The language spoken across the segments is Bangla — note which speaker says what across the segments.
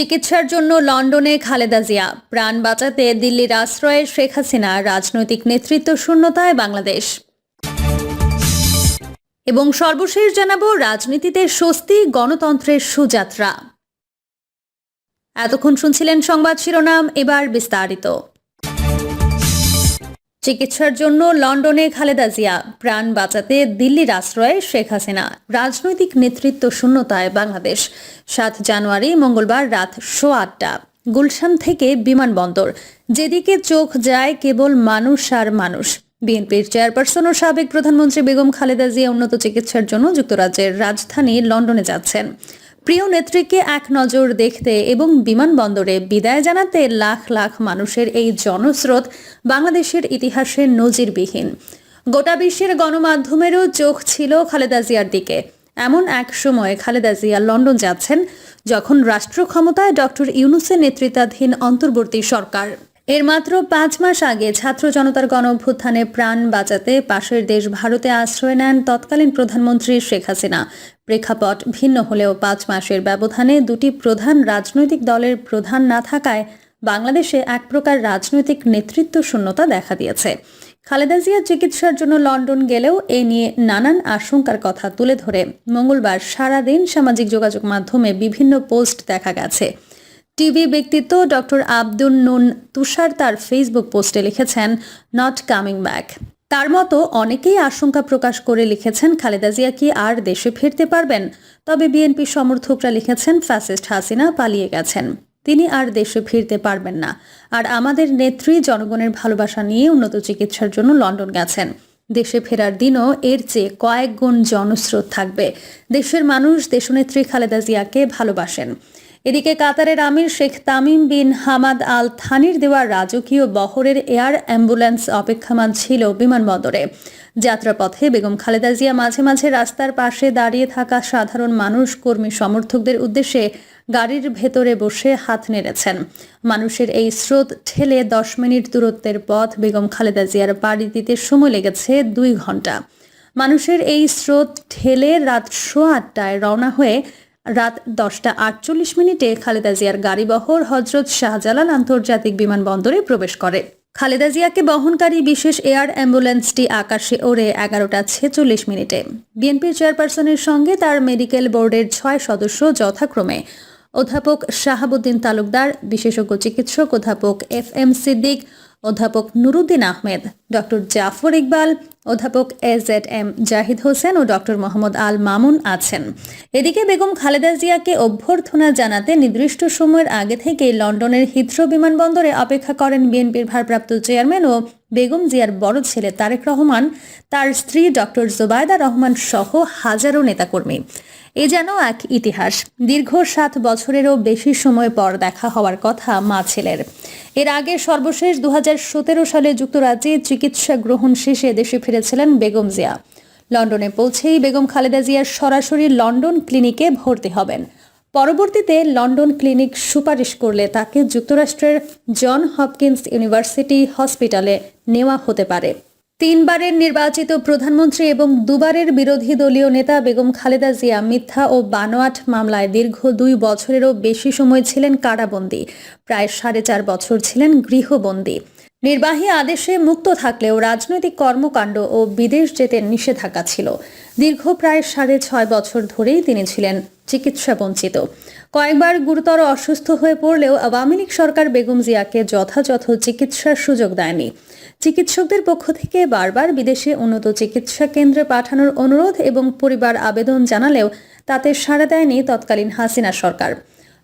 Speaker 1: চিকিৎসার জন্য লন্ডনে খালেদা জিয়া। প্রাণ বাঁচাতে দিল্লির আশ্রয়ে শেখ হাসিনা রাজনৈতিক নেতৃত্ব শূন্যতায় বাংলাদেশ। এবং সর্বশেষ জানাব রাজনীতিতে স্বস্তি, গণতন্ত্রের সুযাত্রা। এতক্ষণ শুনছিলেন সংবাদ শিরোনাম, এবার বিস্তারিত। চিকিৎসার জন্য লন্ডনে খালেদা জিয়া। প্রাণ বাঁচাতে দিল্লির আশ্রয়ে শেখ হাসিনা। রাজনৈতিক নেতৃত্ব শূন্যতায় বাংলাদেশ। সাত জানুয়ারি মঙ্গলবার রাত সোয়া আটটা। গুলশান থেকে বিমানবন্দর। যেদিকে চোখ যায় কেবল মানুষ আর মানুষ। বিএনপির চেয়ারপারসন ও সাবেক প্রধানমন্ত্রী বেগম খালেদা জিয়া উন্নত চিকিৎসার জন্য যুক্তরাজ্যের রাজধানী লন্ডনে যাচ্ছেন। প্রিয় নেত্রীকে এক নজর দেখতে এবং বিমানবন্দরে বিদায় জানাতে লাখ লাখ মানুষের এই জনস্রোত বাংলাদেশের ইতিহাসে নজিরবিহীন। গোটা বিশ্বের গণমাধ্যমেরও চোখ ছিল খালেদা জিয়ার দিকে। এমন এক সময় খালেদা জিয়া লন্ডন যাচ্ছেন যখন রাষ্ট্র ক্ষমতায় ডক্টর ইউনুসের নেতৃত্বাধীন অন্তর্বর্তী সরকার। এর মাত্র পাঁচ মাস আগে ছাত্র জনতার গণ অভ্যুত্থানে প্রাণ বাঁচাতে পাশের দেশ ভারতে আশ্রয় নেন তৎকালীন প্রধানমন্ত্রী শেখ হাসিনা। প্রেক্ষাপট ভিন্ন হলেও পাঁচ মাসের ব্যবধানে দুটি প্রধান রাজনৈতিক দলের প্রধান না থাকায় বাংলাদেশে এক প্রকার রাজনৈতিক নেতৃত্ব শূন্যতা দেখা দিয়েছে। খালেদা জিয়া চিকিৎসার জন্য লন্ডন গেলেও এ নিয়ে নানান আশঙ্কার কথা তুলে ধরে। মঙ্গলবার সারাদিন সামাজিক যোগাযোগ মাধ্যমে বিভিন্ন পোস্ট দেখা গেছে। টিভি ব্যক্তিত্ব ডক্টর আব্দুল নুন তুষার তার ফেসবুক পোস্টে লিখেছেন নট কামিং ব্যাক তার মতো অনেকেই আশঙ্কা প্রকাশ করে লিখেছেন, খালেদা জিয়া কি আর দেশে ফিরতে পারবেন? তবে বিএনপি সমর্থকরা লিখেছেন, ফ্যাসিস্ট হাসিনা পালিয়ে গেছেন। তিনি আর দেশে ফিরতে পারবেন না। আর আমাদের নেত্রী জনগণের ভালোবাসা নিয়ে উন্নত চিকিৎসার জন্য লন্ডন গেছেন। দেশে ফেরার দিনও এর চেয়ে কয়েক গুণ জনস্রোত থাকবে। দেশের মানুষ, দেশনেত্রী খালেদা জিয়াকে ভালোবাসেন। এদিকে কাতারের আমির Sheikh Tamim bin Hamad Al থানির দেওয়া রাজকীয় বহরের এয়ার অ্যাম্বুলেন্স অপেক্ষমান ছিল বিমানবন্দরে। যাত্রাপথে বেগম খালেদা জিয়া মাঝে মাঝে রাস্তার পাশে দাঁড়িয়ে থাকা সাধারণ মানুষ, কর্মী, সমর্থকদের উদ্দেশ্যে গাড়ির ভেতরে বসে হাত নেড়েছেন। মানুষের এই স্রোত ঠেলে দশ মিনিট দূরত্বের পথ বেগম খালেদা জিয়ার বাড়ি দিতে সময় লেগেছে দুই ঘণ্টা মানুষের এই স্রোত ঠেলে রাত সোয়া আটটায় রওনা হয়ে রাত দশটা আটচল্লিশ মিনিটে খালেদা জিয়ার গাড়িবহর হজরত শাহজালাল আন্তর্জাতিক বিমানবন্দরে প্রবেশ করে। খালেদা জিয়াকে বহনকারী বিশেষ এয়ার অ্যাম্বুলেন্সটি আকাশে ওড়ে এগারোটা ছেচল্লিশ মিনিটে। বিএনপির চেয়ারপারসনের সঙ্গে তার মেডিকেল বোর্ডের ছয় সদস্য যথাক্রমে। অধ্যাপক শাহাবুদ্দিন তালুকদার, বিশেষজ্ঞ চিকিৎসক অধ্যাপক এফ এম সিদ্দিক অধ্যাপক নুরুদ্দিন আহমেদ, ডক্টর জাফর ইকবাল, অধ্যাপক এস জেড এম জাহিদ হোসেন ও ডক্টর মোহাম্মদ আল মামুন আছেন। এদিকে বেগম খালেদা জিয়াকে অভ্যর্থনা জানাতে নির্দিষ্ট সময়ের আগে থেকে লন্ডনের হিথ্রো বিমানবন্দরে অপেক্ষা করেন বিএনপির ভারপ্রাপ্ত চেয়ারম্যান ও বেগম জিয়ার বড় ছেলে তারেক রহমান। তার স্ত্রী ডক্টর জোবায়দা রহমান সহ হাজারো নেতাকর্মী। এ যেন এক ইতিহাস। দীর্ঘ সাত বছরেরও বেশি সময় পর দেখা হওয়ার কথা মা ছেলের। এর আগে সর্বশেষ দু হাজার সতেরো সালে যুক্তরাজ্যে চিকিৎসা গ্রহণ শেষে দেশে ফিরেছিলেন বেগম জিয়া। লন্ডনে পৌঁছেই বেগম খালেদা জিয়ার সরাসরি লন্ডন ক্লিনিকে ভর্তি হবেন। পরবর্তীতে লন্ডন ক্লিনিক সুপারিশ করলে তাকে যুক্তরাষ্ট্রের জন হপকিন্স ইউনিভার্সিটি হসপিটালে নেওয়া হতে পারে। তিনবারের নির্বাচিত প্রধানমন্ত্রী এবং দুবারের বিরোধী দলীয় নেতা বেগম খালেদা জিয়া মিথ্যা ও বানোয়াট মামলায় দীর্ঘ দুই বছরেরও বেশি সময় ছিলেন কারাবন্দী। প্রায় সাড়ে চার বছর ছিলেন গৃহবন্দী। নির্বাহী আদেশে মুক্ত থাকলেও রাজনৈতিক কর্মকাণ্ড ও বিদেশ যেতে নিষেধাজ্ঞা ছিল। দীর্ঘ প্রায় সাড়ে ছয় বছর ধরেই তিনি ছিলেন চিকিৎসা বঞ্চিত। কয়েকবার গুরুতর অসুস্থ হয়ে পড়লেও আওয়ামী লীগ সরকার বেগম জিয়াকে যথাযথ চিকিৎসার সুযোগ দেয়নি। চিকিৎসকদের পক্ষ থেকে বারবার বিদেশে উন্নত চিকিৎসা কেন্দ্রে পাঠানোর অনুরোধ এবং পরিবার আবেদন জানালেও তাতে সাড়া দেয়নি তৎকালীন হাসিনা সরকার।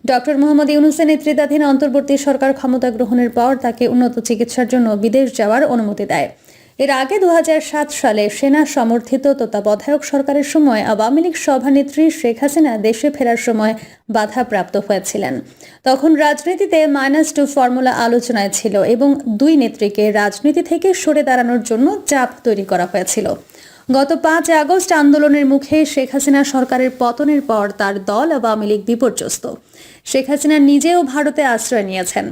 Speaker 1: ডক্টর মোহাম্মদ ইউনুসের নেতৃত্বাধীন অন্তর্বর্তী সরকার ক্ষমতা গ্রহণের পর তাকে উন্নত চিকিৎসার জন্য বিদেশ যাওয়ার অনুমতি দেয়। এর আগে দু হাজার সাত সালে সেনা সমর্থিত তত্ত্বাবধায়ক সরকারের সময় আওয়ামী লীগ সভানেত্রী শেখ হাসিনা দেশে ফেরার সময় বাধাপ্রাপ্ত হয়েছিলেন। তখন রাজনীতিতে মাইনাস টু ফর্মুলা আলোচনায় ছিল এবং দুই নেত্রীকে রাজনীতি থেকে সরে দাঁড়ানোর জন্য চাপ তৈরি করা হয়েছিল। গত পাঁচ আগস্ট আন্দোলনের মুখে শেখ হাসিনা সরকারের পতনের পর তার দল আওয়ামী লীগ বিপর্যস্ত। শেখ হাসিনা নিজেও ভারতে আশ্রয় নিয়েছেন।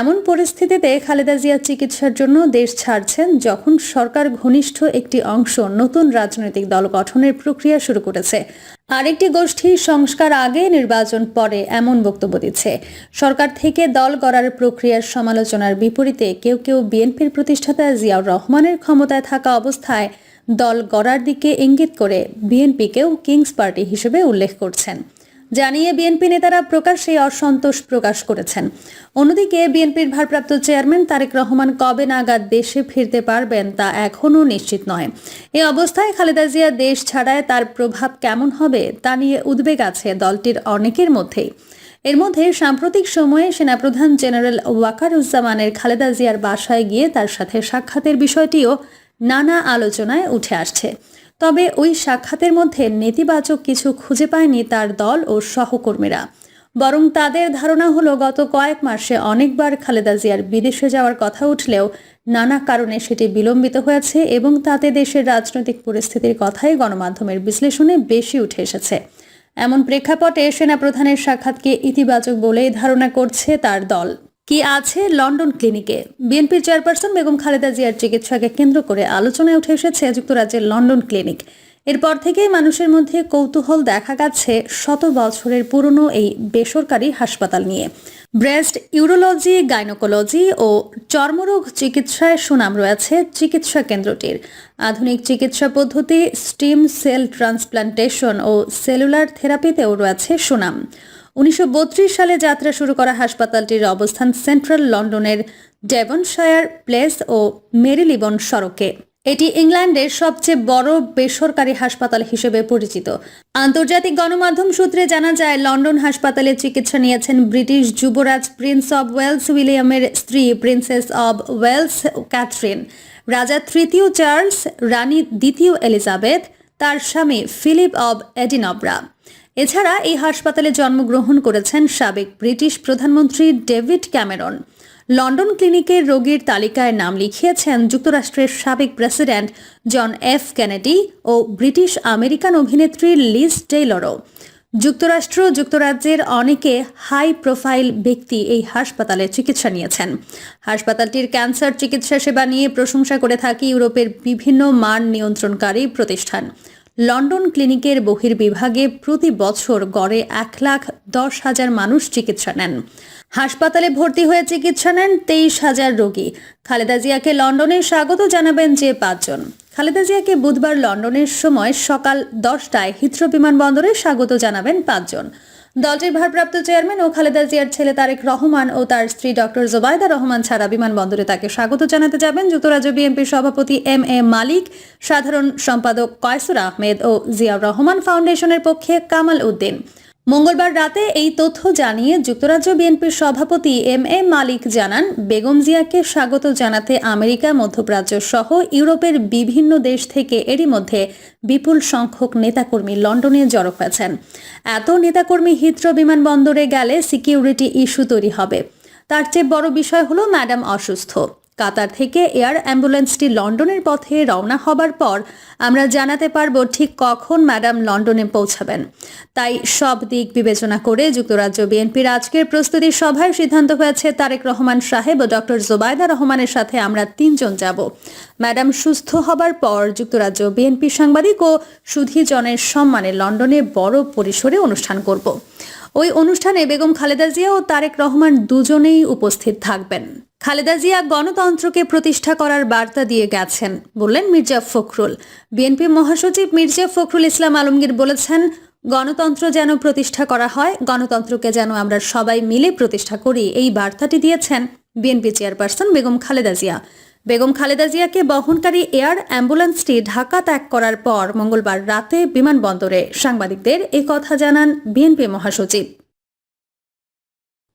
Speaker 1: এমন পরিস্থিতিতে খালেদা জিয়া চিকিৎসার জন্য দেশ ছাড়ছেন যখন সরকার ঘনিষ্ঠ একটি অংশ নতুন রাজনৈতিক দল গঠনের প্রক্রিয়া শুরু করেছে। আরেকটি গোষ্ঠী সংস্কার আগে নির্বাচন পরে এমন বক্তব্য দিচ্ছে। সরকার থেকে দল গড়ার প্রক্রিয়ার সমালোচনার বিপরীতে কেউ কেউ বিএনপির প্রতিষ্ঠাতা জিয়াউর রহমানের ক্ষমতায় থাকা অবস্থায় দল গড়ার দিকে ইঙ্গিত করে বিএনপিকেও কিংস পার্টি হিসেবে উল্লেখ করছেন। জানিয়ে বিএনপি নেতারা প্রকাশ্যে অসন্তোষ প্রকাশ করেছেন। অন্যদিকে বিএনপির ভারপ্রাপ্ত চেয়ারম্যান তারেক রহমান কবে নাগাদ দেশে ফিরতে পারবেন তা এখনও নিশ্চিত নয়। এ অবস্থায় খালেদা জিয়া দেশ ছাড়ায় তার প্রভাব কেমন হবে তা নিয়ে উদ্বেগ আছে দলটির অনেকের মধ্যেই। এর মধ্যে সাম্প্রতিক সময়ে সেনাপ্রধান জেনারেল ওয়াকারুজ্জামানের খালেদা জিয়ার বাসায় গিয়ে তার সাথে সাক্ষাতের বিষয়টিও নানা আলোচনায় উঠে আসছে। তবে ওই সাক্ষাতের মধ্যে নেতিবাচক কিছু খুঁজে পায়নি তার দল ও সহকর্মীরা। বরং তাদের ধারণা হলো, গত কয়েক মাসে অনেকবার খালেদা জিয়ার বিদেশে যাওয়ার কথা উঠলেও নানা কারণে সেটি বিলম্বিত হয়েছে এবং তাতে দেশের রাজনৈতিক পরিস্থিতির কথাই গণমাধ্যমের বিশ্লেষণে বেশি উঠে এসেছে। এমন প্রেক্ষাপটে সেনাপ্রধানের সাক্ষাৎকে ইতিবাচক বলেই ধারণা করছে তার দল। কি আছে লন্ডন ক্লিনিকে? বিএনপির চেয়ারপারসন বেগম খালেদা জিয়ার চিকিৎসাকে কেন্দ্র করে আলোচনায় উঠে এসেছে যুক্তরাজ্যের লন্ডন ক্লিনিক। এরপর থেকেই মানুষের মধ্যে কৌতূহল দেখা গেছে শত বছরের পুরনো এই বেসরকারি হাসপাতাল নিয়ে। ব্রেস্ট ইউরোলজি, গাইনোকোলজি ও চর্মরোগ চিকিৎসায় সুনাম রয়েছে চিকিৎসা কেন্দ্রটির। আধুনিক চিকিৎসা পদ্ধতি, স্টিম সেল ট্রান্সপ্লান্টেশন ও সেলুলার থেরাপিতেও রয়েছে সুনাম। উনিশশো বত্রিশ সালে যাত্রা শুরু করা হাসপাতালটির অবস্থান সেন্ট্রাল লন্ডনের ডেভনশায়ার প্লেস ও মেরিলিবন সড়কে। এটি ইংল্যান্ডের সবচেয়ে বড় বেসরকারি হাসপাতাল হিসেবে পরিচিত। আন্তর্জাতিক গণমাধ্যম সূত্রে জানা যায়, লন্ডন হাসপাতালে চিকিৎসা নিয়েছেন ব্রিটিশ যুবরাজ প্রিন্স অব ওয়েলস উইলিয়ামের স্ত্রী, প্রিন্সেস অব ওয়েলস ক্যাথরিন। রাজা তৃতীয় চার্লস, রানী দ্বিতীয় এলিজাবেথ, তার স্বামী ফিলিপ অব এডিনবরা। এছাড়া এই হাসপাতালে জন্মগ্রহণ করেছেন সাবেক ব্রিটিশ প্রধানমন্ত্রী ডেভিড ক্যামেরন। লন্ডন ক্লিনিকের রোগীর তালিকায় নাম লিখিয়েছেন যুক্তরাষ্ট্রের সাবেক প্রেসিডেন্ট জন এফ কেনেডি ও ব্রিটিশ আমেরিকান অভিনেত্রী লিজ টেইলরও। যুক্তরাষ্ট্র যুক্তরাজ্যের অনেকে হাই প্রোফাইল ব্যক্তি এই হাসপাতালে চিকিৎসা নিয়েছেন। হাসপাতালটির ক্যান্সার চিকিৎসা সেবা নিয়ে প্রশংসা করে থাকে ইউরোপের বিভিন্ন মান নিয়ন্ত্রণকারী প্রতিষ্ঠান। লন্ডন ক্লিনিকের বহির্বিভাগে প্রতি বছর গড়ে এক লাখ দশ হাজার মানুষ চিকিৎসা নেন। হাসপাতালে ভর্তি হয়ে চিকিৎসা নেন তেইশ হাজার রোগী। খালেদা জিয়াকে লন্ডনে স্বাগত জানাবেন যে পাঁচজন। খালেদা জিয়াকে বুধবার লন্ডনের সময় সকাল দশটায় হিথ্রো বিমানবন্দরে স্বাগত জানাবেন পাঁচজন। দলটির ভারপ্রাপ্ত চেয়ারম্যান ও খালেদা জিয়ার ছেলে তারেক রহমান ও তার স্ত্রী ডক্টর জোবায়দা রহমান ছাড়া বিমানবন্দরে তাকে স্বাগত জানাতে যাবেন। যুক্তরাজ্য বিএনপির সভাপতি এম এ মালিক, সাধারণ সম্পাদক কয়সুর আহমেদ ও জিয়াউর রহমান ফাউন্ডেশনের পক্ষে কামাল উদ্দিন। মঙ্গলবার রাতে এই তথ্য জানিয়ে যুক্তরাজ্য বিএনপির সভাপতি এম এ মালিক জানান, বেগম জিয়াকে স্বাগত জানাতে আমেরিকা, মধ্যপ্রাচ্য সহ ইউরোপের বিভিন্ন দেশ থেকে এরই মধ্যে বিপুল সংখ্যক নেতাকর্মী লন্ডনে জড়ো হয়েছেন। এত নেতাকর্মী হিথ্রো বিমানবন্দরে গেলে সিকিউরিটি ইস্যু তৈরি হবে। তার চেয়ে বড় বিষয় হলো ম্যাডাম অসুস্থ। কাতার থেকে এয়ার অ্যাম্বুলেন্সটি লন্ডনের পথে রওনা হবার পর আমরা জানাতে পারব ঠিক কখন ম্যাডাম লন্ডনে পৌঁছাবেন। তাই সব দিক বিবেচনা করে যুক্তরাজ্য বিএনপির আজকের প্রস্তুতি সভায় সিদ্ধান্ত হয়েছে তারেক রহমান সাহেব ও ডক্টর জোবায়দা রহমানের সাথে আমরা তিনজন যাব। ম্যাডাম সুস্থ হবার পর যুক্তরাজ্য বিএনপি সাংবাদিক ও সুধীজনের সম্মানে লন্ডনে বড় পরিসরে অনুষ্ঠান করব। ওই অনুষ্ঠানে বেগম খালেদা জিয়া ও তারেক রহমান দুজনেই উপস্থিত থাকবেন। খালেদা জিয়া গণতন্ত্রকে প্রতিষ্ঠা করার বার্তা দিয়ে গেছেন, বললেন মির্জা ফখরুল। বিএনপি মহাসচিব মির্জা ফখরুল ইসলাম আলমগীর বলেছেন, গণতন্ত্র যেন প্রতিষ্ঠা করা হয়, গণতন্ত্রকে যেন আমরা সবাই মিলে প্রতিষ্ঠা করি, এই বার্তাটি দিয়েছেন বিএনপি চেয়ারপারসন বেগম খালেদা জিয়া। বেগম খালেদা জিয়াকে বহনকারী এয়ার অ্যাম্বুলেন্সটি ঢাকা ত্যাগ করার পর মঙ্গলবার রাতে বিমানবন্দরে সাংবাদিকদের কথা জানান বিএনপি মহাসচিব।